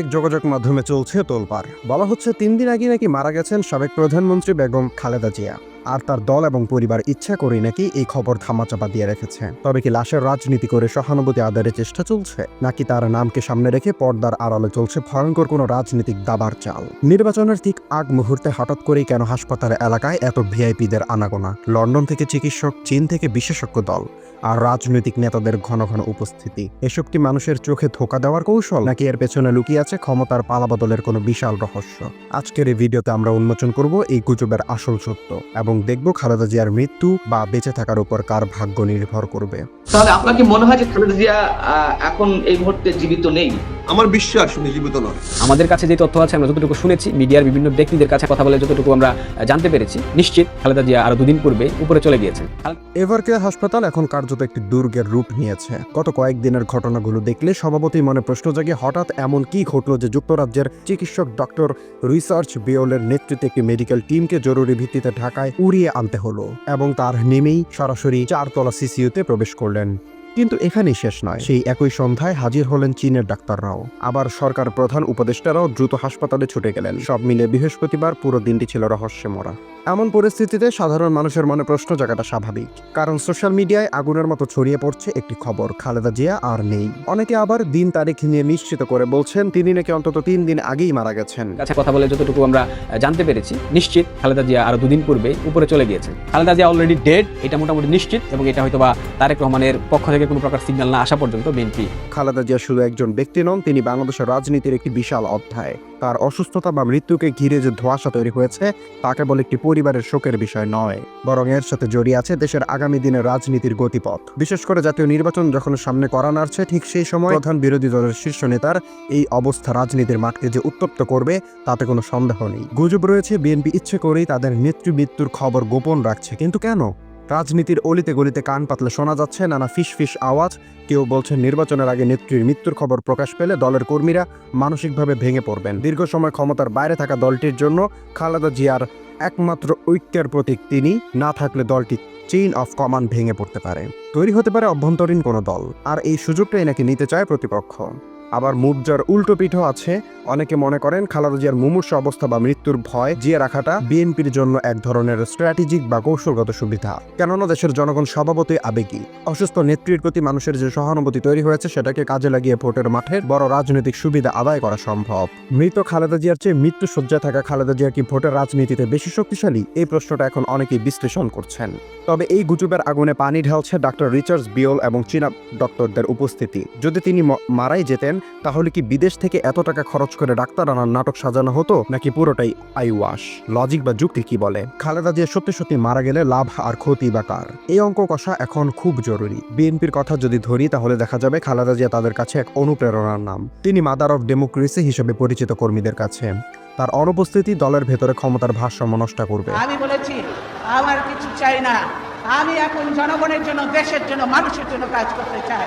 সামাজিক যোগাযোগ মাধ্যমে চলছে তোলপাড়। বলা হচ্ছে, তিন দিন আগে নাকি মারা গেছেন সাবেক প্রধানমন্ত্রী বেগম খালেদা জিয়া। আর তার দল এবং পরিবার ইচ্ছা করে নাকি এই খবর ধামাচাপা দিয়ে রেখেছে। তবে কি লাশের রাজনীতি করে সহানুভূতি আদায়ের চেষ্টা চলছে? নাকি তার নামকে সামনে রেখে পর্দার আড়ালে চলছে ভয়ঙ্কর কোনো রাজনৈতিক দাবার চাল? নির্বাচনের ঠিক আগ মুহূর্তে হঠাৎ করেই কেন হাসপাতাল এলাকায় এত ভিআইপিদের আনাগোনা? লন্ডন থেকে চিকিৎসক, চীন থেকে বিশেষজ্ঞ দল। আর রাজনৈতিক নেতাদের ঘন ঘন উপস্থিতি। এসব কি মানুষের চোখে ধোকা দেওয়ার কৌশল নাকি এর পেছনে লুকিয়ে আছে ক্ষমতার পালাবদলের কোনো বিশাল রহস্য? আজকের এই ভিডিওতে আমরা উন্মোচন করব এই গুজবের আসল সত্য এবং দেখব খালেদা জিয়ার মৃত্যু বা বেঁচে থাকার উপর কার ভাগ্য নির্ভর করবে। তাহলে আপনার কি মনে হয় যে খালেদা জিয়া এখন এই মুহূর্তে জীবিত নেই? আমার বিশ্বাস উনি জীবিত নয় আমাদের কাছে যে তথ্য আছে আমরা যতটুকু শুনেছি মিডিয়ার বিভিন্ন ব্যক্তিদের কাছে কথা বলে যতটুকু আমরা জানতে পেরেছি নিশ্চিত খালেদা জিয়া আরও দুদিন পূর্বে উপরে চলে গিয়েছেন। এভারকেয়ার হাসপাতাল এখন কার্যত একটি দুর্গের রূপ নিয়েছে। গত কয়েকদিনের ঘটনাগুলো দেখলে স্বভাবতই মনে প্রশ্ন জাগে, হঠাৎ এমন কি ঘটলো যে যুক্তরাজ্যের চিকিৎসক ডক্টর রিসার্চ বিওলের নেতৃত্বে একটি মেডিকেল টিমকে জরুরি ভিত্তিতে ঢাকায় উড়িয়ে আনতে হলো এবং তার নেমেই সরাসরি চারতলা সিসিউতে প্রবেশ করলেন। কিন্তু এখানেই শেষ নয়। সেই একই সন্ধ্যায় হাজির হলেন চীনের ডাক্তাররাও। আবার সরকার প্রধান উপদেষ্টারাও দ্রুত হাসপাতালে ছুটে গেলেন। সব মিলে বৃহস্পতিবার পুরো দিনটি ছিল রহস্যে মরা এমন পরিস্থিতিতে সাধারণ মানুষের মনে প্রশ্ন জায়গাটা স্বাভাবিক। কারণ সোশ্যাল মিডিয়ায় আগুনের মতো ছড়িয়ে পড়ছে একটি খবর। খালেদা জিয়া আর নেই। অনেকে আবার দিন তারিখ নিয়ে নিশ্চিত করে বলছেন তিনি নাকি অন্তত তিন দিন আগেই মারা গেছেন। কাছে কথা বলে যতটুকু আমরা জানতে পেরেছি নিশ্চিত খালেদা জিয়া আরও দুদিন পূর্বে উপরে চলে গিয়েছেন। খালেদা জিয়া অলরেডি ডেড এটা মোটামুটি নিশ্চিত এবং এটা হয়তো বা তারেক রহমানের পক্ষ থেকে কোনো প্রকার সিগন্যাল না আসা পর্যন্ত বিএনপি খালেদা জিয়া শুধু একজন ব্যক্তি নন, তিনি বাংলাদেশের রাজনীতির একটি বিশাল অধ্যায়। তার অসুস্থতা বা মৃত্যুকে ঘিরে যে ধোঁয়াশা তৈরি হয়েছে, তা কেবল একটি পরিবারের শোকের বিষয় নয়, বরং এর সাথে জড়িয়ে আছে দেশের আগামী দিনের রাজনীতির গতিপথ। বিশেষ করে জাতীয় নির্বাচন যখন সামনে করা নাড়ছে ঠিক সেই সময় প্রধান বিরোধী দলের শীর্ষ নেতার এই অবস্থা রাজনীতির মাঠকে যে উত্তপ্ত করবে, তাতে কোনো সন্দেহ নেই। গুজব রয়েছে বিএনপি ইচ্ছে করেই তাদের নেত্রী মৃত্যুর খবর গোপন রাখছে, কিন্তু কেন? রাজনীতির অলিতে গলিতে কান পাতলে শোনা যাচ্ছে নানা ফিস ফিস আওয়াজ। কেউ বলছেন নির্বাচনের আগে নেত্রীর মৃত্যুর খবর প্রকাশ পেলে দলের কর্মীরা মানসিকভাবে ভেঙে পড়বেন। দীর্ঘ সময় ক্ষমতার বাইরে থাকা দলটির জন্য খালেদা জিয়ার একমাত্র ঐক্যের প্রতীক তিনি, না থাকলে দলটি চেইন অফ কমান্ড ভেঙে পড়তে পারে। তৈরি হতে পারে অভ্যন্তরীণ কোনো দল, আর এই সুযোগটাই নাকি নিতে চায় প্রতিপক্ষ। আবার মুদ্রার উল্টো পিঠও আছে। অনেকে মনে করেন খালেদা জিয়ার মুমূর্ষ অবস্থা বা মৃত্যুর ভয় জিয়ে রাখাটা বিএনপির জন্য এক ধরনের স্ট্র্যাটেজিক বা কৌশলগত সুবিধা। কেননা দেশের জনগণ স্বভাবতই আবেগী। অসুস্থ নেত্রীর প্রতি মানুষের যে সহানুভূতি তৈরি হয়েছে, সেটাকে কাজে লাগিয়ে ভোটের মাঠে বড় রাজনৈতিক সুবিধা আদায় করা সম্ভব। মৃত খালেদা জিয়ার চেয়ে মৃত্যু সজ্জায় থাকা খালেদা জিয়া কি ভোটের রাজনীতিতে বেশি শক্তিশালী? এই প্রশ্নটা এখন অনেকেই বিশ্লেষণ করছেন। তবে এই গুজবের আগুনে পানি ঢালছে ডাক্তার রিচার্ডস বিওল এবং চীনা ডক্টরদের উপস্থিতি। যদি তিনি মারাই যেতেন তাহলে কি বিদেশ থেকে এত টাকা খরচ করে ডাক্তার আনার নাটক সাজানো হতো? নাকি পুরোটাই আইওয়াশ? লজিক বা যুক্তি কি বলে? খালেদা জিয়া সত্যি সত্যি মারা গেলে লাভ আর ক্ষতি বা কার? এই অঙ্ক কষা এখন খুব জরুরি। বিএনপির কথা যদি ধরি, তাহলে দেখা যাবে খালেদা জিয়া তাদের কাছে এক অনুপ্রেরণার নাম। তিনি মাদার অফ ডেমোক্রেসি হিসেবে পরিচিত কর্মীদের কাছে। তার অনুপস্থিতি দলের ভেতরে ক্ষমতার ভারসাম্য নষ্ট করবে। আমি বলেছি, আমার কিছু চাই না। আমি এখন জনগণের জন্য, দেশের জন্য, মানুষের জন্য কাজ করতে চাই।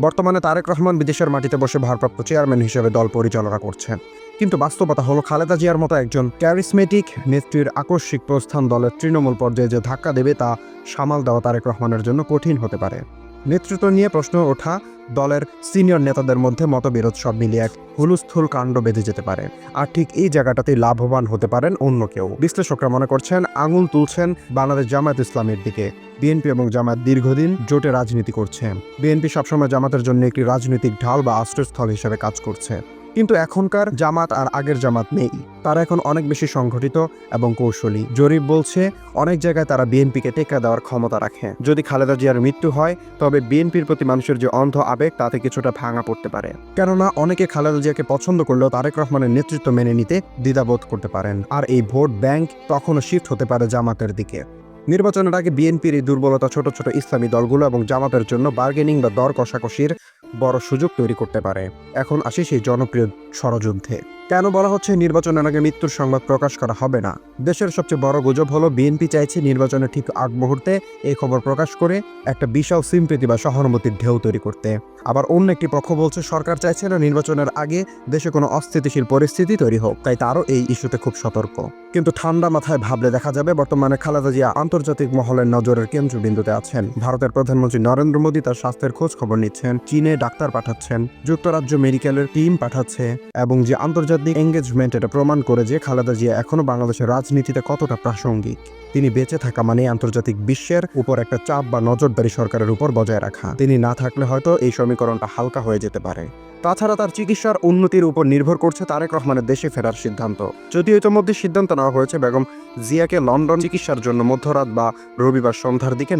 বর্তমানে তারেক রহমান বিদেশের মাটিতে বসে ভারপ্রাপ্ত চেয়ারম্যান হিসেবে দল পরিচালনা করছেন। কিন্তু বাস্তবতা হলো খালেদা জিয়ার মতো একজন ক্যারিসমেটিক নেত্রীর আকস্মিক প্রস্থান দলের তৃণমূল পর্যায়ে যে ধাক্কা দেবে তা সামাল দেওয়া তারেক রহমানের জন্য কঠিন হতে পারে। নেতৃত্ব নিয়ে প্রশ্ন ওঠা দলের সিনিয়র নেতাদের মধ্যে মতবিরোধ সব মিলিয়ে এক হুলুস্থুল কাণ্ড বেঁধে যেতে পারে। আর ঠিক এই জায়গাটাতেই লাভবান হতে পারেন অন্য কেউ। বিশ্লেষকরা মনে করছেন, আঙুল তুলছেন বাংলাদেশ জামায়াত ইসলামের দিকে। বিএনপি এবং জামায়াত দীর্ঘদিন জোটে রাজনীতি করছে। বিএনপি সবসময় জামাতের জন্য একটি রাজনৈতিক ঢাল বা আশ্রয়স্থল হিসেবে কাজ করছে। কিন্তু এখনকার জামাত আর আগের জামাত নেই। তারা এখন অনেক বেশি সংগঠিত এবং কৌশলী। জরিপ বলছে, অনেক জায়গায় তারা বিএনপিকে টেকা দেওয়ার ক্ষমতা রাখে। যদি খালেদা জিয়ার মৃত্যু হয়, তবে বিএনপির প্রতি মানুষের যে অন্ধ আবেগ, তাতে কিছুটা ভাঙা পড়তে পারে। কেননা, অনেকে খালেদা জিয়াকে পছন্দ করলেও তারেক রহমানের নেতৃত্ব মেনে নিতে দ্বিধাবোধ করতে পারেন। আর এই ভোট ব্যাংক তখনও শিফট হতে পারে জামাতের দিকে। নির্বাচনের আগে বিএনপির এই দুর্বলতা ছোট ছোট ইসলামী দলগুলো এবং জামাতের জন্য বার্গেনিং বা দর কষাকষির বড় সুযোগ তৈরি করতে পারে। এখন আসি সেই জনপ্রিয় ষড়যন্ত্রে। কেন বলা হচ্ছে নির্বাচনের আগে মৃত্যুর সংবাদ প্রকাশ করা হবে না? দেশের সবচেয়ে বড় গুজব হলো বিএনপি চাইছে নির্বাচনের ঠিক আগ মুহূর্তে এই খবর প্রকাশ করে একটা বিশাল সিম্পৃতি বা সহানুভূতির ঢেউ তৈরি করতে। আবার অন্য একটি পক্ষ বলছে, সরকার চাইছে না নির্বাচনের আগে দেশে কোনো অস্থিতিশীল পরিস্থিতি তৈরি হোক। তাই তারও এই ইস্যুতে খুব সতর্ক। কিন্তু ঠান্ডা মাথায় ভাবলে দেখা যাবে বর্তমানে খালেদা জিয়া আন্তর্জাতিক মহলের নজরের কেন্দ্রবিন্দুতে আছেন। ভারতের প্রধানমন্ত্রী নরেন্দ্র মোদী তার স্বাস্থ্যের খোঁজ খবর নিচ্ছেন, চীনে ডাক্তার পাঠাচ্ছেন, যুক্তরাজ্য মেডিকেলের টিম পাঠাচ্ছে এবং যে আন্তর্জাতিক এঙ্গেজমেন্ট এটা প্রমাণ করে যে খালেদা জিয়া এখনও বাংলাদেশের রাজনীতিতে কতটা প্রাসঙ্গিক। তিনি বেঁচে থাকা মানে আন্তর্জাতিক বিশ্বের উপর একটা চাপ বা নজরদারি সরকারের উপর বজায় রাখা। তিনি না থাকলে হয়তো এই সমীকরণটা হালকা হয়ে যেতে পারে। তাছাড়া তার চিকিৎসার উন্নতির উপর নির্ভর করছে তারেক রহমানের দেশে ফেরার সিদ্ধান্ত। যদিও ইতিমধ্যে সিদ্ধান্ত নেওয়া হয়েছে। বেগম জিয়াকে লন্ডন চিকিৎসার জন্য মধ্যরাত বা রবিবার সন্ধ্যার দিকে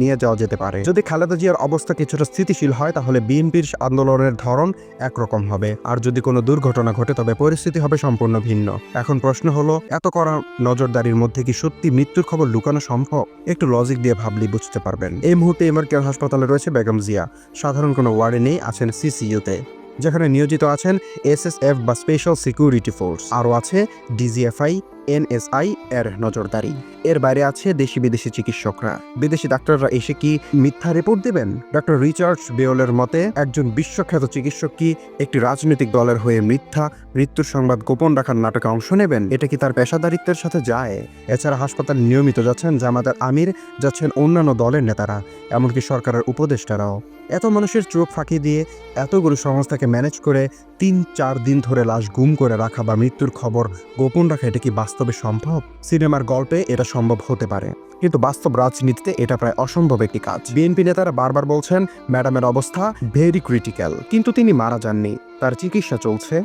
নিয়ে যাওয়া যেতে পারে। যদি খালেদা জিয়ার অবস্থা কিছুটা স্থিতিশীল হয়, তাহলে বিএনপির আন্দোলনের ধরন একরকম হবে। আর যদি কোনো দুর্ঘটনা ঘটে, তবে পরিস্থিতি হবে সম্পূর্ণ ভিন্ন। এখন প্রশ্ন হলো, এত করা নজরদারির মধ্যে কি সত্যি মৃত্যুর খবর লুকানো সম্ভব? একটু লজিক দিয়ে ভাবলেই বুঝতে পারবেন। এই মুহূর্তে এমআর কেয়ার হাসপাতালে রয়েছে বেগম জিয়া। সাধারণ কোনো ওয়ার্ডে নেই, আছেন সিসিইউতে। যেখানে নিয়োজিত আছেন এসএসএফ বা স্পেশাল সিকিউরিটি ফোর্স। আরও আছে ডিজিএফআই এনএসআই এর নজরদারি। এর বাইরে আছে দেশি বিদেশি চিকিৎসকরা। বিদেশি ডাক্তাররা এসে কি মিথ্যা রিপোর্ট দেবেন? ডক্টর রিচার্ড বেওলের মতে, একজন বিশ্বখ্যাত চিকিৎসক কি একটি রাজনৈতিক দলের হয়ে মিথ্যা মৃত্যুর সংবাদ গোপন রাখার নাটকে অংশ নেবেন? এটা কি তার পেশাদারিত্বের সাথে যায়? এছাড়া হাসপাতাল নিয়মিত যাচ্ছেন জামাতের আমির, যাচ্ছেন অন্যান্য দলের নেতারা, এমনকি সরকারের উপদেষ্টারাও। এত মানুষের চোখ ফাঁকি দিয়ে এতগুলো সংস্থাকে ম্যানেজ করে তিন, চার দিন ধরে লাশ গুম করে রাখা বা মৃত্যুর খবর গোপন রাখা, এটা কি বাস্তবে সম্ভব? সিনেমার গল্পে এটা সম্ভব হতে পারে। কিন্তু বাস্তব রাজনীতিতে এটা প্রায় অসম্ভব একটি কাজ। বিএনপি নেতারা বারবার বলছেন, ম্যাডামের অবস্থা ভেরি ক্রিটিক্যাল কিন্তু তিনি মারা যাননি। তার চিকিৎসা চলছে।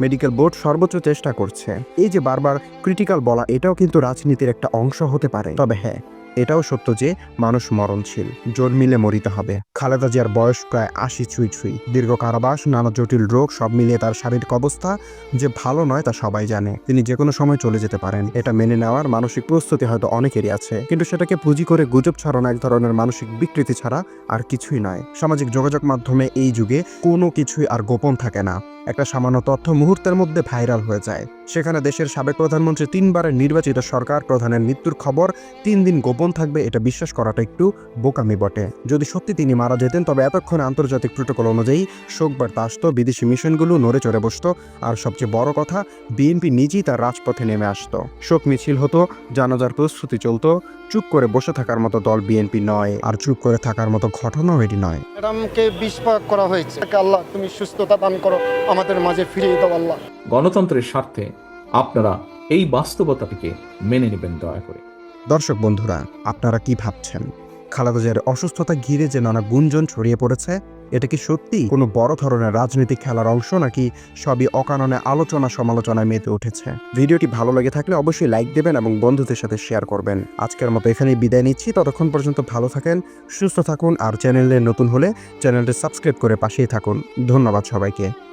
মেডিকেল বোর্ড সর্বোচ্চ চেষ্টা করছে। এই যে বারবার ক্রিটিক্যাল বলা, এটাও কিন্তু রাজনীতির একটা অংশ হতে পারে। তবে হ্যাঁ এটাও সত্য যে মানুষ মরণশীল জোর মিলে মরিতে হবে। খালেদা জিয়ার বয়স প্রায় আশি ছুঁই ছুঁই। দীর্ঘ কারাবাস, নানা জটিল রোগ, সব মিলিয়ে তার শারীরিক অবস্থা যে ভালো নয় তা সবাই জানে। তিনি যে কোনো সময় চলে যেতে পারেন। এটা মেনে নেওয়ার মানসিক প্রস্তুতি হয়তো অনেকেরই আছে। কিন্তু সেটাকে পুঁজি করে গুজব ছড়ানো এক ধরনের মানসিক বিকৃতি ছাড়া আর কিছুই নয়। সামাজিক যোগাযোগ মাধ্যমে এই যুগে কোনো কিছুই আর গোপন থাকে না। একটা সামান্য তথ্য মুহূর্তের মধ্যে ভাইরাল হয়ে যায়। সেখানে দেশের সাবেক প্রধানমন্ত্রী তিনবারের নির্বাচিত সরকার, প্রধানের মৃত্যুর খবর, তিন দিন গোপন থাকবে এটা বিশ্বাস করাটা একটু বোকামি বটে। যদি সত্যি তিনি মারা যেতেন, তবে এতক্ষণ আন্তর্জাতিক প্রোটোকল অনুযায়ী শোক বার্তা আসতো, বিদেশি মিশনগুলো নড়ে চড়ে বসতো, আর সবচেয়ে বড় কথা, বিএনপি নিজেই তার রাজপথে নেমে আসতো। শোক মিছিল হতো, জানাজার প্রস্তুতি চলতো, চুপ করে বসে থাকার মতো দল বিএনপি নয়, আর চুপ করে থাকার মতো ঘটনাও এটি নয়। করা হয়েছে। আল্লাহ, তুমি সুস্থতা দান করো। আমাদের মাঝে ফিরিয়ে দাও আল্লাহ। গণতন্ত্রের স্বার্থে আপনারা এই বাস্তবতাটিকে মেনে নেবেন দয়া করে। দর্শক বন্ধুরা আপনারা কি ভাবছেন? খালেদা জিয়ার অসুস্থতা ঘিরে যে নানা গুঞ্জন ছড়িয়ে পড়েছে এটা কি সত্যি কোনো বড় ধরনের রাজনৈতিক খেলার অংশ নাকি সবই অকারণে আলোচনা সমালোচনায় মেতে উঠেছে? ভিডিওটি ভালো লেগে থাকলে অবশ্যই লাইক দেবেন এবং বন্ধুদের সাথে শেয়ার করবেন। আজকের মতো এখানেই বিদায় নিচ্ছি। ততক্ষণ পর্যন্ত ভালো থাকেন সুস্থ থাকুন আর চ্যানেলে নতুন হলে চ্যানেলটি সাবস্ক্রাইব করে পাশেই থাকুন। ধন্যবাদ সবাইকে।